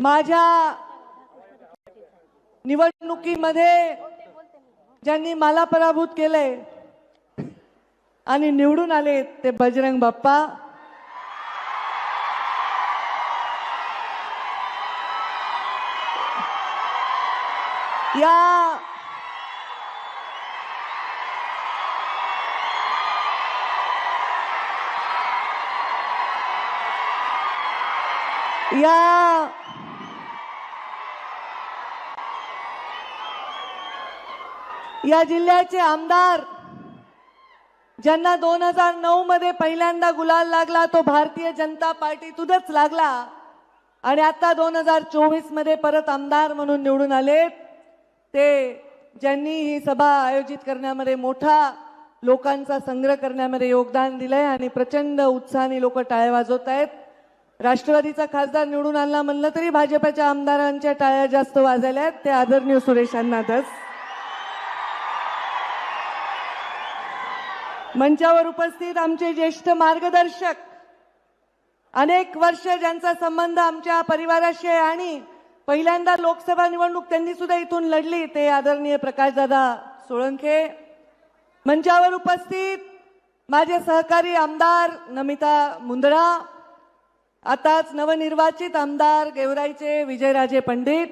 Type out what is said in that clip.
माझ्या निवडणुकीमध्ये ज्यांनी मला पराभूत केलंय आणि निवडून आले ते बजरंग बाप्पा. या या या जिल्ह्याचे आमदार ज्यांना दोन हजार नऊ मध्ये पहिल्यांदा गुलाल लागला तो भारतीय जनता पार्टीतूनच लागला. आणि आता दोन हजार चोवीसमध्ये परत आमदार म्हणून निवडून आले ते ज्यांनी ही सभा आयोजित करण्यामध्ये मोठा लोकांचा संग्रह करण्यामध्ये योगदान दिलंय आणि प्रचंड उत्साहाने लोक टाळ्या वाजवत आहेत. राष्ट्रवादीचा खासदार निवडून आणला म्हणलं तरी भाजपच्या आमदारांच्या टाळ्या जास्त वाजायला आहेत. ते आदरणीय सुरेश अण्णादस मंचावर उपस्थित आमचे ज्येष्ठ मार्गदर्शक. अनेक वर्ष ज्यांचा संबंध आमच्या परिवाराशी आहे आणि पहिल्यांदा लोकसभा निवडणूक त्यांनी सुद्धा इथून लढली ते आदरणीय प्रकाशदादा सोळंखे. मंचावर उपस्थित माझे सहकारी आमदार नमिता मुंदडा आताच नवनिर्वाचित आमदार गेवराईचे विजयराजे पंडित